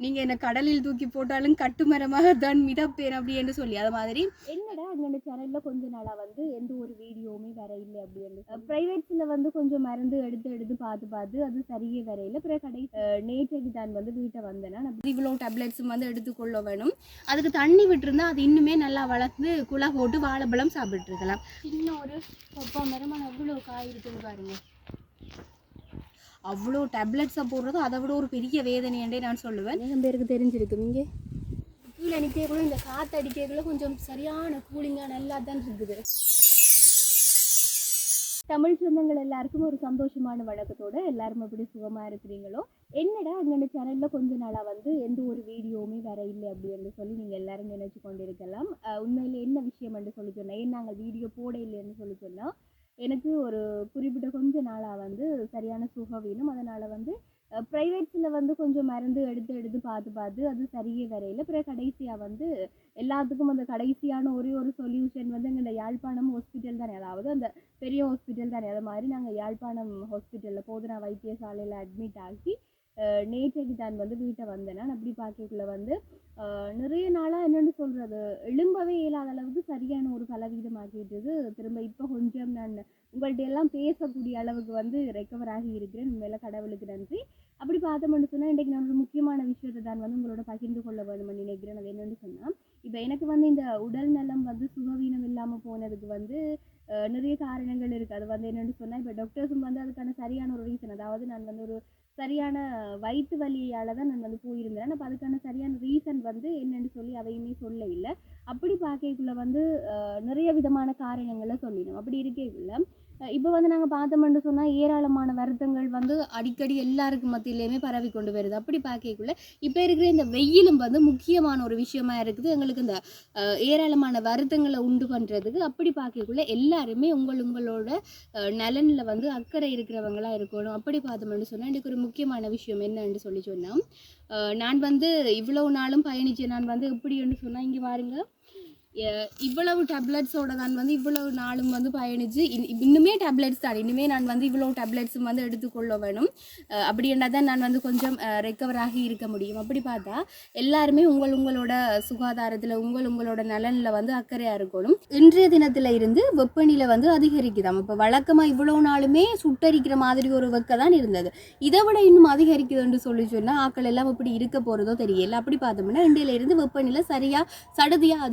நீங்கள் என்ன கடலில் தூக்கி போட்டாலும் கட்டுமரமாக தான் மிதப்பேன் அப்படி என்று சொல்லி. அது மாதிரி என்னடா எங்களோட சேனலில் கொஞ்ச நாளாக வந்து எந்த ஒரு வீடியோவுமே வர இல்லை அப்படின்னு ப்ரைவேட்ஸில் வந்து கொஞ்சம் மருந்து எடுத்து எடுத்து பார்த்து பார்த்து அது சரியே வர இல்லை பிற கடை நேற்றைக்கு தான் வந்து வீட்டை வந்தேன்னா நான். இவ்வளோ டேப்லெட்ஸும் வந்து எடுத்துக்கொள்ள வேணும். அதுக்கு தண்ணி விட்டுருந்தா அது இன்னுமே நல்லா வளர்ந்து குலா போட்டு வாழைப்பழம் சாப்பிட்டுருக்கலாம். சின்ன ஒரு கொப்பா மரம் அவ்வளோ காய் இருக்குன்னு பாருங்க. அவ்வளோ டேப்லெட்ஸை போடுறது அதை விட ஒரு பெரிய வேதனையண்டே நான் சொல்லுவேன். நிறைய பேருக்கு தெரிஞ்சிருக்கு இங்கே கீழே நிற்கக்குள்ள இந்த காற்று அடிக்கக்குள்ள கொஞ்சம் சரியான கூலிங்காக நல்லா தான் இருக்குது. தமிழ் சொந்தங்கள் எல்லாருக்கும் ஒரு சந்தோஷமான வழக்கத்தோடு எல்லாரும் எப்படி சுகமாக இருக்கிறீங்களோ? என்னடா எங்களோட சேனலில் கொஞ்ச நாளாக வந்து எந்த ஒரு வீடியோவுமே வர இல்லை அப்படின்னு சொல்லி நீங்கள் எல்லாரும் நினைச்சு கொண்டிருக்கலாம். உண்மையில் என்ன விஷயம் என்று சொல்லி சொன்னேன் ஏன் நாங்கள் வீடியோ போட இல்லைன்னு சொல்லி சொன்னால் எனக்கு ஒரு குறிப்பிட்ட கொஞ்ச நாளாக வந்து சரியான சுக வேணும். அதனால் வந்து ப்ரைவேட்ஸில் வந்து கொஞ்சம் மருந்து எடுத்து எடுத்து பார்த்து பார்த்து அது சரியே வரையில். பிறகு கடைசியாக வந்து எல்லாத்துக்கும் அந்த கடைசியான ஒரே ஒரு சொல்யூஷன் வந்து எங்களோட யாழ்ப்பாணம் ஹாஸ்பிட்டல் தானே. அதாவது அந்த பெரிய ஹாஸ்பிட்டல் தானே. அது மாதிரி நாங்கள் யாழ்ப்பாணம் ஹாஸ்பிட்டலில் போதுனா வைத்தியசாலையில் அட்மிட் ஆகி நேற்றைக்கு தான் வந்து வீட்டை வந்தேன் நான். அப்படி பார்க்கக்குள்ள வந்து நிறைய நாளாக என்னென்னு சொல்கிறது எழும்பவே இயலாத அளவுக்கு சரியான ஒரு பலவீதம் ஆகிட்டது திரும்ப இப்போ உங்கள்ட்ட எல்லாம் பேசக்கூடிய அளவுக்கு வந்து ரெக்கவர் ஆகி இருக்கிறேன். உண்மையில கடவுளுக்கு நன்றி. அப்படி பார்த்தோம்னு சொன்னால் இன்றைக்கு நான் ஒரு முக்கியமான விஷயத்தை தான் வந்து உங்களோட பகிர்ந்து கொள்ள வேணும்னு நினைக்கிறேன். அது என்னென்னு சொன்னால் இப்போ எனக்கு வந்து இந்த உடல் நலம் வந்து சுகவீனம் இல்லாமல் போனதுக்கு வந்து நிறைய காரணங்கள் இருக்குது அது வந்து என்னென்னு சொன்னால் இப்போ டாக்டர்ஸும் வந்து அதுக்கான சரியான ஒரு ரீசன் அதாவது நான் வந்து ஒரு சரியான வயிற்று வலியால் தான் நான் வந்து போயிருந்தேன். அப்போ அதுக்கான சரியான ரீசன் வந்து என்னென்னு சொல்லி அதையுமே சொல்ல இல்லை. அப்படி பார்க்கக்குள்ள வந்து நிறைய விதமான காரணங்களை சொல்லிடும் அப்படி இருக்கக்குள்ள இப்போ வந்து நாங்கள் பார்த்தோம்னு சொன்னால் ஏராளமான வருத்தங்கள் வந்து அடிக்கடி எல்லாருக்கும் மத்தியிலையுமே பரவி கொண்டு வருது. அப்படி பார்க்கக்குள்ள இப்போ இருக்கிற இந்த வெயிலும் வந்து முக்கியமான ஒரு விஷயமா இருக்குது. எங்களுக்கு இந்த ஏராளமான வருத்தங்களை உண்டு பண்ணுறதுக்கு அப்படி பார்க்கக்குள்ள எல்லாருமே உங்கள் உங்களோட நலனில் வந்து அக்கறை இருக்கிறவங்களா இருக்கணும். அப்படி பார்த்தோம்னு சொன்னால் எனக்கு ஒரு முக்கியமான விஷயம் என்னன்னு சொல்லி சொன்னால் நான் வந்து இவ்வளோ நாளும் பயணித்தேன். நான் வந்து எப்படின்னு சொன்னால் இங்கே பாருங்கள் இவ்வளவு டேப்லெட்ஸோட நான் வந்து இவ்வளவு நாளும் வந்து பயணிச்சு இன்னுமே டேப்லெட்ஸ் தான். இனிமே நான் வந்து இவ்வளவு டேப்லெட்ஸும் வந்து எடுத்துக்கொள்ள வேணும். அப்படி என்றால் தான் நான் வந்து கொஞ்சம் ரெக்கவர் ஆகி இருக்க முடியும். அப்படி பார்த்தா எல்லாருமே உங்கள் உங்களோட சுகாதாரத்தில் உங்கள் உங்களோட நலனில் வந்து அக்கறையாக இருக்கணும். இன்றைய தினத்தில் இருந்து வெப்பநிலை வந்து அதிகரிக்குதாம். இப்போ வழக்கமாக இவ்வளோ நாளுமே சுட்டரிக்கிற மாதிரி ஒரு வெக்க தான் இருந்தது. இதை விட இன்னும் அதிகரிக்குதுன்னு சொல்லி சொன்னால் ஆக்கள் எல்லாம் இப்படி இருக்க போகிறதோ தெரியல. அப்படி பார்த்தோம்னா இன்றையிலிருந்து வெப்பநிலை சரியாக சடுதியாக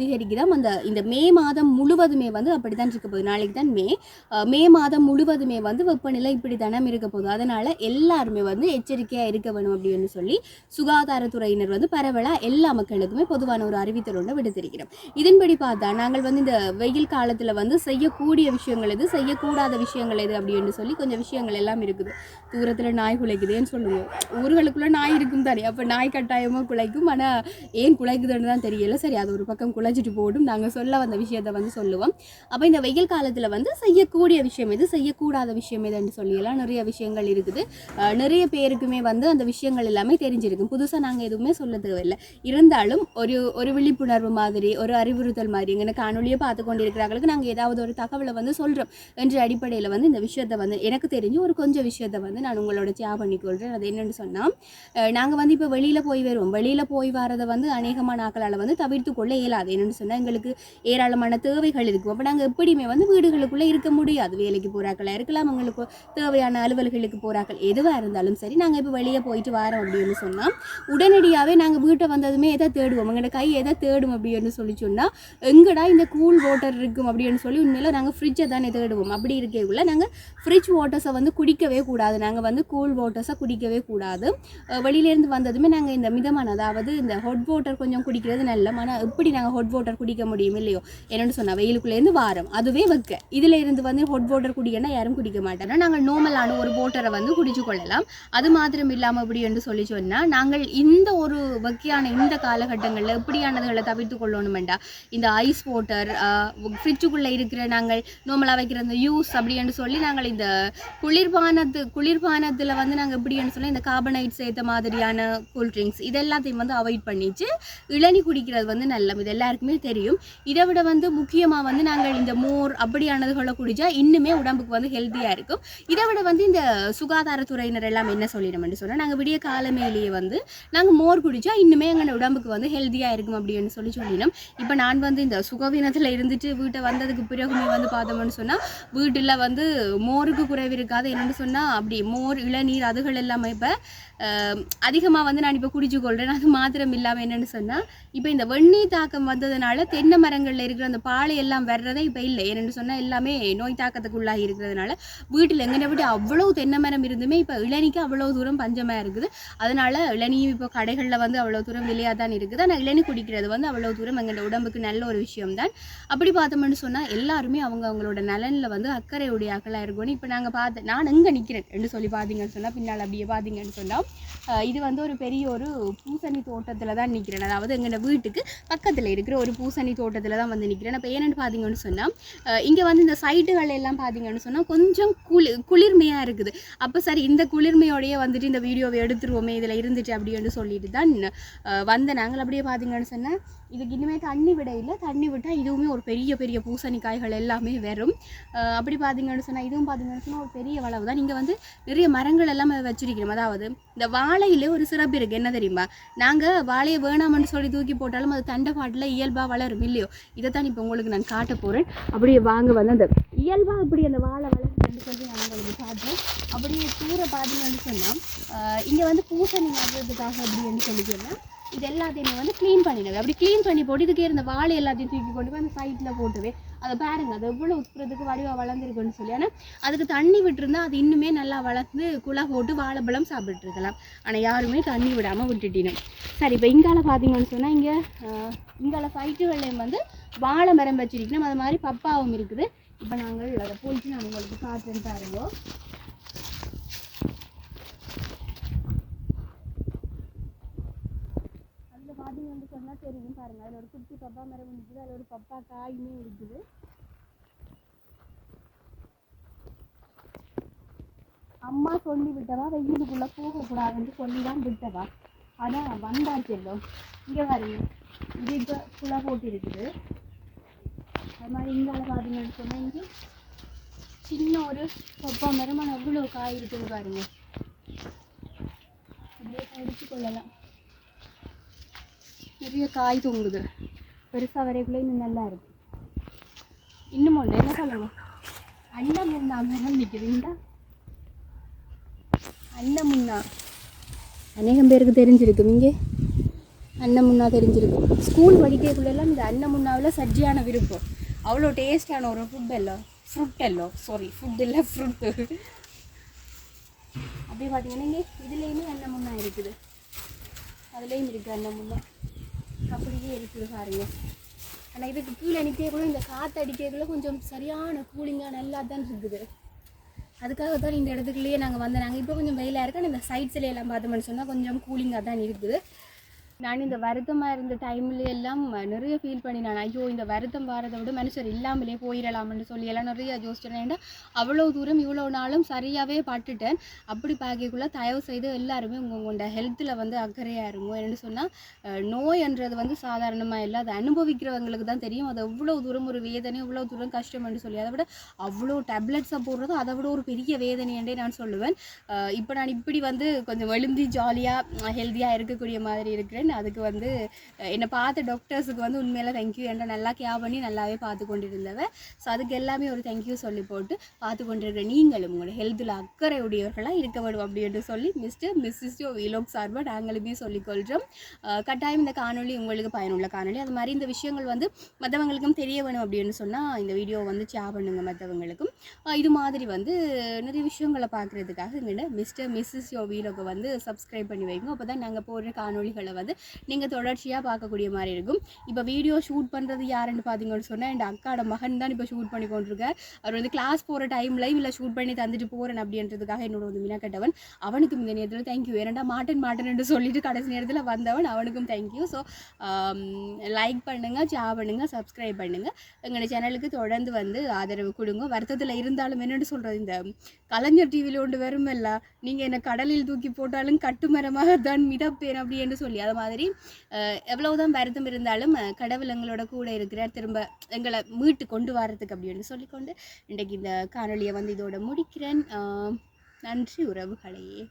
அந்த இந்த மே மாதம் முழுவதுமே வந்து அப்படி தான் இருக்க போகுது. நாளைக்கு தான் மே. மே மாதம் முழுவதுமே வந்து வெப்பநிலை இப்படி தானம் இருக்க போகுது. அதனால் எல்லாருமே வந்து எச்சரிக்கையாக இருக்க வேணும் அப்படின்னு சொல்லி சுகாதாரத்துறையினர் வந்து பரவலாக எல்லா மக்களுக்குமே பொதுவான ஒரு அறிவித்தல் ஒன்று விடுத்திருக்கிறோம். இதன்படி பார்த்தா நாங்கள் வந்து இந்த வெயில் காலத்தில் வந்து செய்யக்கூடிய விஷயங்கள் எது செய்யக்கூடாத விஷயங்கள் எது அப்படின்னு சொல்லி கொஞ்சம் விஷயங்கள் எல்லாம் இருக்குது. தூரத்தில் நாய் குலைக்குதுன்னு சொல்லுவோம். ஊர்களுக்குள்ளே நாய் இருக்கும் தானே. அப்போ நாய் கட்டாயமாக குலைக்கும். ஆனால் ஏன் குலைக்குதுன்னு தான் தெரியல. சரி அது ஒரு பக்கம் குலைச்சிட்டு போடும். நாங்கள் சொல்ல வந்த விஷயத்தை வந்து சொல்லுவோம். அப்போ இந்த வெயில் காலத்தில் வந்து செய்யக்கூடிய விஷயம் எது? செய்யக்கூடாத விஷயம் எதுன்னு சொல்லியெல்லாம் நிறைய விஷயங்கள் இருக்குது. நிறைய பேருக்குமே வந்து அந்த விஷயங்கள் எல்லாமே தெரிஞ்சிருக்கும். புதுசாக நாங்கள் எதுவுமே சொல்ல தேவையில்லை. இருந்தாலும் ஒரு ஒரு விழிப்புணர்வு மாதிரி ஒரு அறிவுறுத்தல் மாதிரி எங்களை காணொலியை பார்த்து கொண்டிருக்கிறாங்களுக்கு நாங்கள் ஏதாவது ஒரு தகவலை வந்து சொல்கிறோம் என்ற அடிப்படையில் வந்து இந்த விஷயத்தை வந்து எனக்கு தெரிஞ்சு ஒரு கொஞ்சம் விஷயத்தை வந்து நான் உங்களோட ஷேர் பண்ணிக்கொள்கிறேன் அது என்னென்னு சொன்னால் நாங்கள் வந்து இப்போ வெளியில் போய் வருவோம். வெளியில் போய் வரதை வந்து அநேகமான நாட்களால் வந்து தவிர்த்து கொள்ள இயலாது. என்னென்னு சொன்னால் எங்களுக்கு ஏராளமான தேவைகள் இருக்கும் அப்போ நாங்கள் எப்படியுமே வந்து வீடுகளுக்குள்ளே இருக்க முடியாது. வேலைக்கு போகிறாக்களாக இருக்கலாம் அவங்களுக்கு தேவையான அலுவல்களுக்கு போகிறாக்கள் எதுவாக இருந்தாலும் சரி நாங்கள் இப்போ வெளியே போயிட்டு வரோம் அப்படின்னு சொன்னால் உடனடியாகவே நாங்கள் வீட்டை வந்ததுமே எதை தேடுவோம்? எங்களோட கை எதை தேடும் அப்படின்னு சொல்லி சொன்னால் எங்கடா இந்த கூல் வாட்டர் இருக்கும் அப்படின்னு சொல்லி உண்மையில நாங்கள் ஃப்ரிட்ஜை தானே தேடுவோம். அப்படி இருக்கக்குள்ள நாங்கள் ஃப்ரிட்ஜ் வாட்டர்ஸை வந்து குடிக்கவே கூடாது. நாங்கள் வந்து கூல் வாட்டர்ஸை குடிக்கவே கூடாது. வெளியிலேருந்து வந்ததுமே நாங்கள் இந்த மிதமான அதாவது இந்த ஹாட் வாட்டர் கொஞ்சம் குடிக்கிறது நல்ல ஆனால் எப்படி நாங்கள் ஹாட் வாட்டர் குடிக்க முடியும் இல்லையோ? என்னென்னு சொன்னால் வெயிலுக்குள்ளேருந்து வாரம். அதுவே வைக்க. இதில் இருந்து வந்து ஹொட் வாட்டர் குடிக்கனா யாரும் குடிக்க மாட்டோம் நாங்கள் நார்மலான ஒரு வாட்டரை வந்து குடிச்சு கொள்ளலாம். அது மாத்திரம் இல்லாமல் அப்படி என்று சொல்லி சொன்னால் நாங்கள் இந்த ஒரு வகையான இந்த காலகட்டங்களில் எப்படியானதுகளை தவிர்த்து கொள்ளணுமெண்டா இந்த ஐஸ் வாட்டர் ஃப்ரிட்ஜுக்குள்ளே இருக்கிற நாங்கள் நார்மலாக வைக்கிற அந்த யூஸ் அப்படின்னு சொல்லி நாங்கள் இந்த குளிர்பானத்து குளிர்பானத்தில் வந்து நாங்கள் எப்படின்னு சொல்லி இந்த கார்பனைட் சேர்த்த மாதிரியான கூல் ட்ரிங்க்ஸ் இது எல்லாத்தையும் வந்து அவாய்ட் பண்ணிச்சு இளநி குடிக்கிறது வந்து நல்ல இது எல்லாருக்குமே தெரியும். தெரியும் இதை விட வந்து முக்கியமாக வந்து நாங்கள் இந்த மோர் அப்படியானதுகளை குடிச்சா இன்னுமே உடம்புக்கு வந்து ஹெல்த்தியாக இருக்கும். இதை விட வந்து இந்த சுகாதாரத்துறையினர் எல்லாம் என்ன சொல்லிடணும்னு சொன்னால் நாங்கள் விடிய காலமையிலேயே வந்து நாங்கள் மோர் குடித்தா இன்னுமே எங்கள் உடம்புக்கு வந்து ஹெல்த்தியாக இருக்கும் அப்படின்னு சொல்லி சொல்லினோம். இப்போ நான் வந்து இந்த சுகவீனத்தில் இருந்துட்டு வீட்டை வந்ததுக்கு பிறகுமே வந்து பார்த்தோம்னு சொன்னால் வீட்டில் வந்து மோருக்கு குறைவு இருக்காது. என்னென்னு சொன்னால் அப்படி மோர் இளநீர் அதுகள் எல்லாமே இப்போ அதிகமாக வந்து நான் இப்போ குடிச்சு கொள்கிறேன் அது மாத்திரம் இல்லாமல் என்னென்னு சொன்னால் இப்போ இந்த வெந்நீர் தாக்கம் வந்ததுனால தென்னை மரங்களில் இருக்கிற அந்த பாலை எல்லாம் வர்றதே இப்போ இல்லை. ஏன்னு சொன்னால் எல்லாமே நோய் தாக்கத்துக்கு உள்ளாகி இருக்கிறதுனால வீட்டில் எங்கே விட்டு அவ்வளோ தென்னை மரம் இருந்துமே இப்போ இளநிக்கு அவ்வளோ தூரம் பஞ்சமாக இருக்குது. அதனால இளநியும் இப்போ கடைகளில் வந்து அவ்வளோ தூரம் விலையாக தான் இருக்குது. ஆனால் இளநி குடிக்கிறது வந்து அவ்வளோ தூரம் எங்கள் உடம்புக்கு நல்ல ஒரு விஷயம்தான். அப்படி பார்த்தோம்னு சொன்னால் எல்லாருமே அவங்க அவங்களோட நலனில் வந்து அக்கறை உடையாக்களாக இருக்கணும். இப்போ நாங்கள் பார்த்து நான் எங்கே நிற்கிறேன் என்று சொல்லி பார்த்தீங்கன்னு சொன்னால் பின்னால் அப்படியே பார்த்தீங்கன்னு சொன்னால் இது வந்து ஒரு பெரிய ஒரு பூசணி தோட்டத்தில் தான் நிற்கிறேன் அதாவது எங்கள் வீட்டுக்கு பக்கத்தில் இருக்கிற ஒரு பூசணி தோட்டத்தில் தான் வந்து நிற்கிறேன் அப்போ ஏன்னு பார்த்தீங்கன்னு சொன்னால் இங்கே வந்து இந்த சைட்டுகள் எல்லாம் பார்த்தீங்கன்னு சொன்னால் கொஞ்சம் குளி குளிர்மையாக இருக்குது. அப்போ சரி இந்த குளிர்மையோடயே வந்துட்டு இந்த வீடியோவை எடுத்துருவோமே இதில் இருந்துட்டு அப்படின்னு சொல்லிட்டு தான் வந்த நாங்கள். அப்படியே பார்த்தீங்கன்னு சொன்னால் இதுக்கு இனிமேல் தண்ணி விட இல்லை. தண்ணி விட்டால் இதுவுமே ஒரு பெரிய பெரிய பூசணிக்காய்கள் எல்லாமே வரும். அப்படி பார்த்தீங்கன்னு சொன்னால் இதுவும் பார்த்தீங்கன்னு சொன்னால் ஒரு பெரிய வளவு தான். நீங்கள் வந்து நிறைய மரங்கள் எல்லாம் வச்சிருக்கிறோம் அதாவது இந்த வாழையிலே ஒரு சிறப்பு இருக்குது என்ன தெரியுமா? நாங்கள் வாழையை வேணாம்னு சொல்லி தூக்கி போட்டாலும் அது தண்டை பாட்டில் இயல்பாக வளரும் இல்லையோ? இதை தான் இப்போ உங்களுக்கு நான் காட்ட போகிறேன் அப்படியே வாங்க வந்து அந்த இயல்பாக அப்படி அந்த வாழை வளர்ந்து சொல்லி நான் உங்களுக்கு காட்டுறேன் அப்படியே தூர பார்த்தீங்கன்னு சொன்னால் இங்கே வந்து பூசணி நடுறதுக்காக அப்படின்னு சொல்லி சொன்னால் இது எல்லாத்தையுமே வந்து க்ளீன் பண்ணிடுவேன் அப்படி க்ளீன் பண்ணி போட்டு இதுக்கே இருந்த வாழை எல்லாத்தையும் தூக்கி கொண்டு போய் அந்த சைட்டில் போட்டுவே. அதை பாருங்கள் அது எவ்வளோ உத்துறதுக்கு வடிவாக வளர்ந்துருக்குன்னு சொல்லி. ஆனால் அதுக்கு தண்ணி விட்டுருந்தா அது இன்னுமே நல்லா வளர்ந்து குழா போட்டு வாழைப்பழம் சாப்பிட்டு இருக்கலாம். ஆனால் யாருமே தண்ணி விடாமல் விட்டுட்டினோம் சரி இப்போ இங்கால பார்த்தீங்கன்னு சொன்னால் இங்கே இங்கால சைட்டுகள்லையும் வந்து வாழை மரம் வச்சிருக்கணும். அது மாதிரி பப்பாவும் இருக்குது. இப்போ நாங்கள் அதை போயிட்டு நான் உங்களுக்கு காட்டுறேன் பாருங்க. வந்து சொன்னால் தெரியும் பாருங்க. அதில் ஒரு குட்டி பப்பா மரம் இருக்குது அதில் ஒரு பப்பா காயுமே இருக்குது அம்மா சொல்லி விட்டவா? வெயிலுக்குள்ளே போகக்கூடாதுன்னு சொல்லி தான் விட்டவா? அதான் வந்தாச்சு செல்லும் இங்கே பாருங்க. இது இப்போ குழா போட்டு இருக்குது அது மாதிரி இங்கால பார்த்தீங்கன்னு சொன்னால் இங்கே சின்ன ஒரு பப்பா மரம் ஆனால் அவ்வளோ காய் இருக்குது பாருங்க. அப்படியே பறித்து கொள்ளலாம். நிறைய காய் தொங்குது. பெருசாக வரைக்குள்ளே இன்னும் நல்லா இருக்கு. இன்னும் ஒன்று என்ன சொல்லணும்? அண்ணன் முன்னா மரம் நிற்குதுங்களா அண்ணன் முன்னா அநேகம் பேருக்கு தெரிஞ்சிருக்கும் இங்கே? அண்ணன் முன்னா தெரிஞ்சிருக்கும். ஸ்கூல் படிக்கக்குள்ளெல்லாம் இந்த அண்ணன் முன்னாவில் சஜ்ஜியான விருப்பம். அவ்வளோ டேஸ்டான ஒரு ஃபுட் எல்லாம். ஃப்ரூட் எல்லாம். சாரி ஃபுட் இல்லை ஃப்ரூட்டு அப்படியே பார்த்தீங்கன்னா இங்கே இதுலேயுமே அண்ணன் முன்னா இருக்குது. அதுலேயும் இருக்குது அண்ணன் முன்னா அப்படியே இருக்குது பாருங்க. ஆனால் இதுக்கு கீழே நிற்கக்குள்ள இந்த காற்று அடிக்கக்குள்ள கொஞ்சம் சரியான கூலிங்காக நல்லா தான் இருக்குது. அதுக்காக தான் இந்த இடத்துக்குள்ளேயே நாங்கள் வந்தோம். நாங்கள் இப்போ கொஞ்சம் வெயிலாக இருக்கு. ஆனால் இந்த சைட்ஸ்ல எல்லாம் பார்த்தோம்னு சொன்னால் கொஞ்சம் கூலிங்காக தான் இருக்குது. நான் இந்த வருத்தமாக இருந்த டைம்ல எல்லாம் நிறைய ஃபீல் பண்ணி நான் ஐயோ இந்த வருத்தம் வரதை விட மனுஷர் இல்லாமலே போயிடலாம்னு சொல்லி எல்லாம் நிறைய யோசிச்சிட்டேன் அவ்வளோ தூரம் இவ்வளோ நாளும் சரியாகவே பட்டுட்டேன். அப்படி பார்க்கக்குள்ள தயவு செய்து எல்லாருமே உங்களோட ஹெல்த்தில் வந்து அக்கறையாக இருங்க. என்னென்னு சொன்னால் நோய்ன்றது வந்து சாதாரணமாக இல்லை. அதை அனுபவிக்கிறவங்களுக்கு தான் தெரியும். அது எவ்வளோ தூரம் ஒரு வேதனை எவ்வளோ தூரம் கஷ்டம்னு சொல்லி. அதை விட அவ்வளோ டேப்லெட்ஸை போடுறது அதை விட ஒரு பெரிய வேதனையென்றே நான் சொல்லுவேன். இப்போ நான் இப்படி வந்து கொஞ்சம் எழுந்தி ஜாலியாக ஹெல்த்தியாக இருக்கக்கூடிய மாதிரி இருக்கிறேன். அதுக்கு வந்து என்னை பார்த்த டாக்டர்ஸுக்கு வந்து உண்மையில தேங்க்யூ என்ற நல்லா கேர் பண்ணி நல்லாவே பார்த்து கொண்டிருந்தவ. ஸோ அதுக்கு எல்லாமே ஒரு தேங்க்யூ சொல்லி போட்டு பார்த்து கொண்டிருக்கிற நீங்களும் உங்களோட ஹெல்த்தில் அக்கறை உடையவர்களாக இருக்க வேண்டும் அப்படின்னு சொல்லி மிஸ்டர் மிஸ்ஸஸ் யோ விலோக் சார்பாக நாங்களுமே சொல்லிக்கொள்கிறோம் கட்டாயம் இந்த காணொளி உங்களுக்கு பயனுள்ள காணொளி. அது மாதிரி இந்த விஷயங்கள் வந்து மற்றவங்களுக்கும் தெரிய வேணும் அப்படின்னு சொன்னால் இந்த வீடியோ வந்து ஷேர் பண்ணுங்க மற்றவங்களுக்கும் இது மாதிரி வந்து நிறைய விஷயங்களை பார்க்குறதுக்காக எங்கள்கிட்ட மிஸ்டர் மிஸ்ஸஸ் யோ வீலோக்கு வந்து சப்ஸ்கிரைப் பண்ணி வைங்க. அப்போ தான் நாங்கள் போடுற காணொளிகளை வந்து நீங்கள் தொடர்ச்சியாக பார்க்கக்கூடிய மாதிரி இருக்கும். இப்போ வீடியோ ஷூட் பண்ணுறது யாருன்னு பார்த்தீங்கன்னு சொன்னால் என் அக்காவோட மகன் தான் இப்போ ஷூட் பண்ணி கொண்டிருக்கார். அவர் வந்து கிளாஸ் போகிற டைமில் இல்லை ஷூட் பண்ணி தந்துட்டு போகிறேன் அப்படின்றதுக்காக என்னோட வந்து மினக்கட்டவன் அவனுக்கும் இந்த நேரத்தில் தேங்க்யூ ஏன்டா மாட்டன் மாட்டேன்னு சொல்லிட்டு கடைசி நேரத்தில் வந்தவன். அவனுக்கும் தேங்க்யூ ஸோ லைக் um, பண்ணுங்கள் ஷேர் பண்ணுங்கள் சப்ஸ்கிரைப் பண்ணுங்கள் எங்களோட சேனலுக்கு தொடர்ந்து வந்து ஆதரவு கொடுங்க. வருத்தத்தில் இருந்தாலும் என்னென்னு சொல்கிறது இந்த கலைஞர் டிவியில் ஒன்று வருமல்ல? நீங்கள் என்னை கடலில் தூக்கி போட்டாலும் கட்டுமரமாக தான் மிதப்பேன் அப்படி என்று சொல்லி. அதை மாதிரி எவ்வளவுதான் வருத்தம் இருந்தாலும் கடவுள் எங்களோட கூட இருக்கிறார் திரும்ப எங்களை மீட்டு கொண்டு வரதுக்கு அப்படின்னு சொல்லிக்கொண்டு இன்றைக்கு இந்த காணொலியை வந்து இதோட முடிக்கிறேன். நன்றி உறவுகளையே